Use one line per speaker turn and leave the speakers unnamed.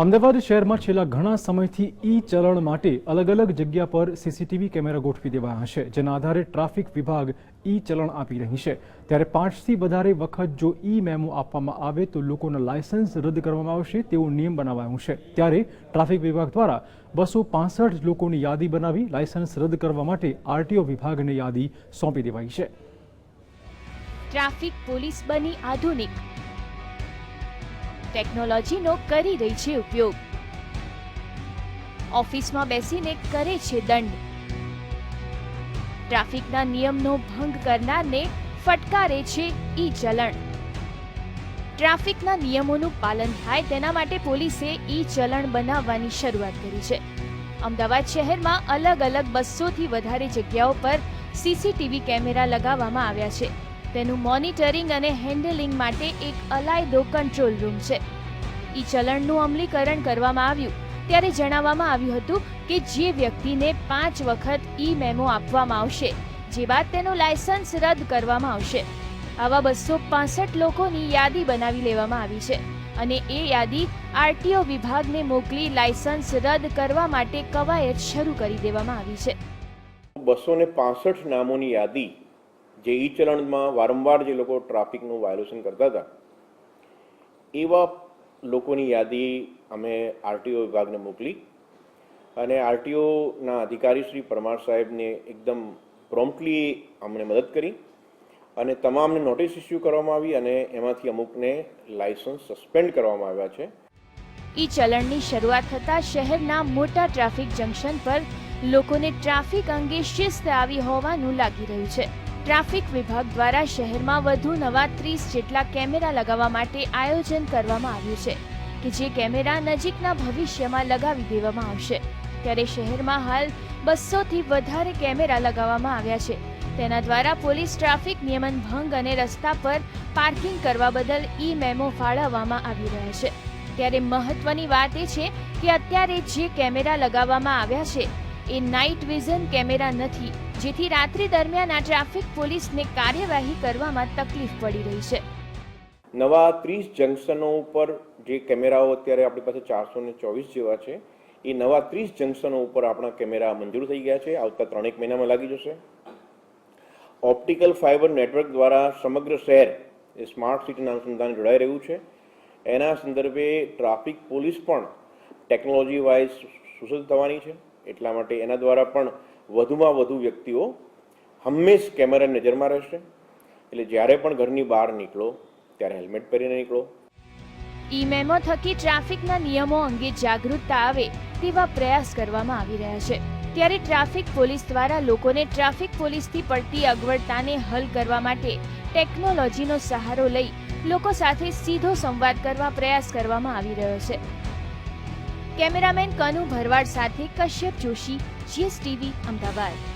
અમદાવાદ શહેરમાં છેલ્લા ઘણા સમયથી ઈ ચલણ માટે અલગ અલગ જગ્યા પર સીસીટીવી કેમેરા ગોઠવી દેવાયા છે, જેના આધારે ટ્રાફિક વિભાગ ઈ ચલણ આપી રહી છે. ત્યારે પાંચથી વધારે વખત જો ઈ મેમો આપવામાં આવે તો લોકોના લાયસન્સ રદ કરવામાં આવશે તેવો નિયમ બનાવાયો છે. ત્યારે ટ્રાફિક વિભાગ દ્વારા બસો પાસઠ લોકોની યાદી બનાવી લાયસન્સ રદ કરવા માટે આરટીઓ વિભાગને યાદી સોંપી દેવાઈ છે.
ટ્રાફિક પોલીસ બની આધુનિક ટેકનોલોજીનો કરી રહી છે ઉપયોગ. ઓફિસમાં બેસીને કરે છે દંડ. ટ્રાફિકના નિયમનો ભંગ કરનારને ફટકારે છે ઈ ચલણ ટ્રાફિકના નિયમોનું પાલન થાય તેના માટે પોલીસે ઈ ચલણ બનાવવાની શરૂઆત કરી છે. અમદાવાદ શહેરમાં અલગ અલગ બસોથી વધારે જગ્યાઓ પર સીસીટીવી કેમેરા લગાવવામાં આવ્યા છે. તેનું મોનિટરિંગ અને હેન્ડલિંગ માટે એક અલાયદો કંટ્રોલ રૂમ છે. ઈ ચલણનું અમલીકરણ કરવામાં આવ્યું, ત્યારે જણાવવામાં આવ્યું હતું કે જે વ્યક્તિને પાંચ વખત ઈ મેમો આપવામાં આવશે, જે બાદ તેનું લાયસન્સ રદ કરવામાં આવશે. આવા બસો પાસઠ લોકોની યાદી બનાવી લેવામાં આવી છે અને એ યાદી આરટીઓ વિભાગને મોકલી લાયસન્સ રદ કરવા માટે કવાયત શરૂ કરી દેવામાં આવી છે.
બસો ને નામોની યાદી જે ઈ ચલણમાં વારંવાર જે લોકો ટ્રાફિકનું વાયોલેશન કરતા હતા, એવા લોકોની યાદી અમે આરટીઓ વિભાગને મોકલી અને આરટીઓના અધિકારી શ્રી પરમાર સાહેબને એકદમ પ્રોમ્પ્ટલી અમને મદદ કરી અને તમામને નોટિસ ઇસ્યુ કરવામાં આવી અને એમાંથી અમુકને લાયસન્સ સસ્પેન્ડ કરવામાં આવ્યા છે.
ઈ ચલણની શરૂઆત થતાં શહેરના મોટા ટ્રાફિક જંકશન પર લોકોને ટ્રાફિક અંગે શિસ્ત આવી હોવાનું લાગી રહ્યું છે. ટ્રાફિક વિભાગ દ્વારા શહેરમાં વધુ નવા ત્રીસ જેટલા કેમેરા લગાવવા માટે આયોજન કરવામાં આવ્યું છે, કે જે કેમેરા નજીકના ભવિષ્યમાં લગાવી દેવામાં આવશે. ત્યારે શહેરમાં હાલ બસોથી વધારે કેમેરા લગાવવામાં આવ્યા છે. તેના દ્વારા પોલીસ ટ્રાફિક નિયમન ભંગ અને રસ્તા પર પાર્કિંગ કરવા બદલ ઈ મેમો ફાળવવામાં આવી રહ્યા છે. ત્યારે મહત્વની વાત એ છે કે અત્યારે જે કેમેરા લગાવવામાં આવ્યા છે એ નાઇટ વિઝન કેમેરા નથી, જેથી રાત્રિ દરમિયાન આ ટ્રાફિક પોલીસને કાર્યવાહી કરવામાં તકલીફ પડી રહી છે.
નવા ત્રીસ જંકશનો ઉપર જે કેમેરાઓ અત્યારે આપણી પાસે ચારસો ને ચોવીસ જેવા છે, એ નવા ત્રીસ જંકશનો ઉપર આપણા કેમેરા મંજૂર થઈ ગયા છે, આવતા ત્રણેક મહિનામાં લાગી જશે. ઓપ્ટિકલ ફાઇબર નેટવર્ક દ્વારા સમગ્ર શહેર એ સ્માર્ટ સિટીના અનુસંધાને જોડાઈ રહ્યું છે. એના સંદર્ભે ટ્રાફિક પોલીસ પણ ટેકનોલોજી વાઇઝ સુસજ્જ થવાની છે. એટલા માટે એના દ્વારા પણ વધુમાં વધુ વ્યક્તિઓ હંમેશ કેમેરા નજરમાં રહેશે. એટલે જ્યારે પણ ઘરની બહાર નીકળો, ત્યારે હેલ્મેટ પહેરીને નીકળો.
ઈ મેમો થકી ટ્રાફિકના નિયમો અંગે જાગૃતતા આવે તેવા પ્રયાસ કરવામાં આવી રહ્યા છે. ત્યારે ટ્રાફિક પોલીસ દ્વારા લોકોને ટ્રાફિક પોલીસથી પડતી અગવડતાને હલ કરવા માટે ટેકનોલોજીનો સહારો લઈ લોકો સાથે સીધો સંવાદ કરવા પ્રયાસ કરવામાં આવી રહ્યો છે. કેમેરામેન કનુ ભરવાડ સાથે કશ્યપ જોશી જીએસટીવી અમદાવાદ.